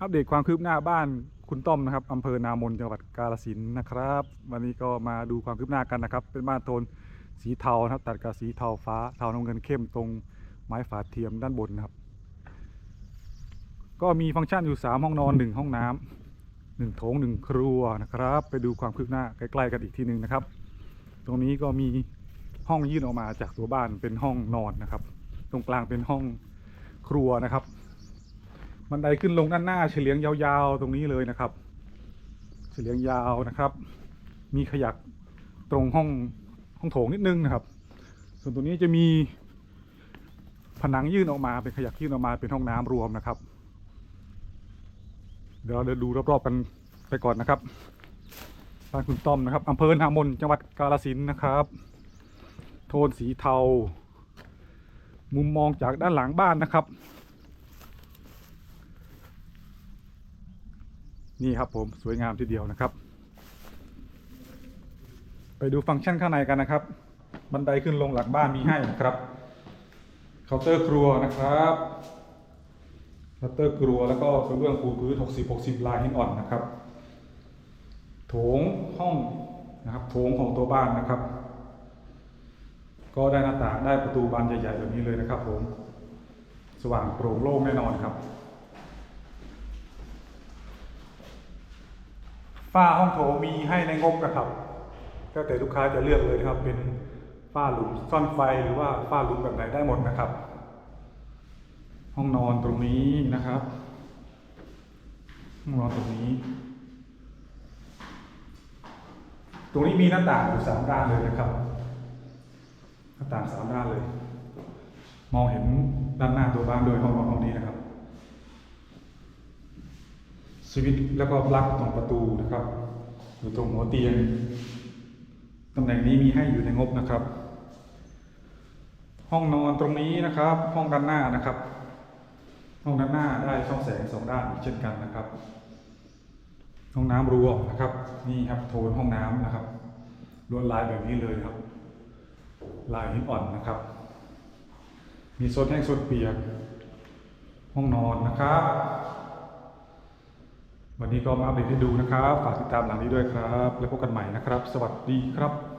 อัปเดตความคืบหน้าบ้านคุณต้อมนะครับอำเภอนามนจังหวัดกาฬสินธุ์นะครับ วันนี้ก็มาดูความคืบหน้ากันนะครับ เป็นบ้านโทนสีเทานะครับ ตัดกับสีเทาฟ้าเทาน้ำเงินเข้มตรงไม้ฝาเทียมด้านบนนะครับ ก็มีฟังก์ชันอยู่ 3 ห้องนอน 1 ห้องน้ำหนึ่งโถงหนึ่งครัวนะครับ ไปดูความคืบหน้าใกล้ๆกันอีกทีหนึ่งนะครับ ตรงนี้ก็มีห้องยื่นออกมาจากตัวบ้านเป็นห้องนอนนะครับ ตรงกลางเป็นห้องครัวนะครับ บันไดขึ้นลงด้านหน้าเฉลียงยาวๆตรงนี้เลยนะครับ เฉลียงยาวนะครับ มีขยักตรงห้องห้องโถงนิดนึงนะครับ ส่วนตรงนี้จะมีผนังยื่นออกมาเป็นขยักยื่นออกมาเป็นห้องน้ำรวมนะครับ เดี๋ยวเราเดินดูรอบๆกันไปก่อนนะครับบ้านคุณต้อมนะครับอำเภอนามนจังหวัดกาฬสินนะครับ โทนสีเทา มุมมองจากด้านหลังบ้านนะครับ นี่ครับผมสวยงามทีเดียวนะครับ ไปดูฟังก์ชันข้างในกันนะครับ บันไดขึ้นลงหลังบ้านมีให้นะครับเคาน์เตอร์ครัวนะครับเคาน์เตอร์ครัวแล้วก็กระเบื้องปูพื้น60 60 ลายหินอ่อนนะครับ โถงห้องนะครับโถงของตัวบ้านนะครับ ก็ได้หน้าต่างได้ประตูบานใหญ่ๆแบบนี้เลยนะครับผม สว่างโปร่งโล่งแน่นอนครับ ฝ้าห้องโถงมีให้ในงบนะครับก็แต่ลูกค้าจะเลือกเลยนะครับ เป็นฝ้าหลุมซ่อนไฟหรือว่าฝ้าหลุมแบบไหนได้หมดนะครับ ห้องนอนตรงนี้นะครับ ห้องนอนตรงนี้ ตรงนี้มีหน้าต่างอยู่สามด้านเลยนะครับ หน้าต่างสามด้านเลย มองเห็นด้านหน้าตัวบ้านโดยห้องนอนห้องนี้นะครับ สวิตแล้วก็ปลั๊กตรงประตูนะครับ อยู่ตรงหัวเตียงตำแหน่งนี้มีให้อยู่ในงบนะครับ ห้องนอนตรงนี้นะครับ ห้องด้านหน้านะครับ ห้องด้านหน้าได้ช่องแสงสองด้านเช่นกันนะครับ ห้องน้ำรวมนะครับ นี่ครับโทนห้องน้ำนะครับลวดลายแบบนี้เลยครับ ลายหินอ่อนนะครับ มีโซนแห้งโซนเปียก ห้องนอนนะครับ วันนี้ก็มาอัปเดตให้ดูนะครับ ฝากติดตามหลังนี้ด้วยครับ แล้วพบกันใหม่นะครับ สวัสดีครับ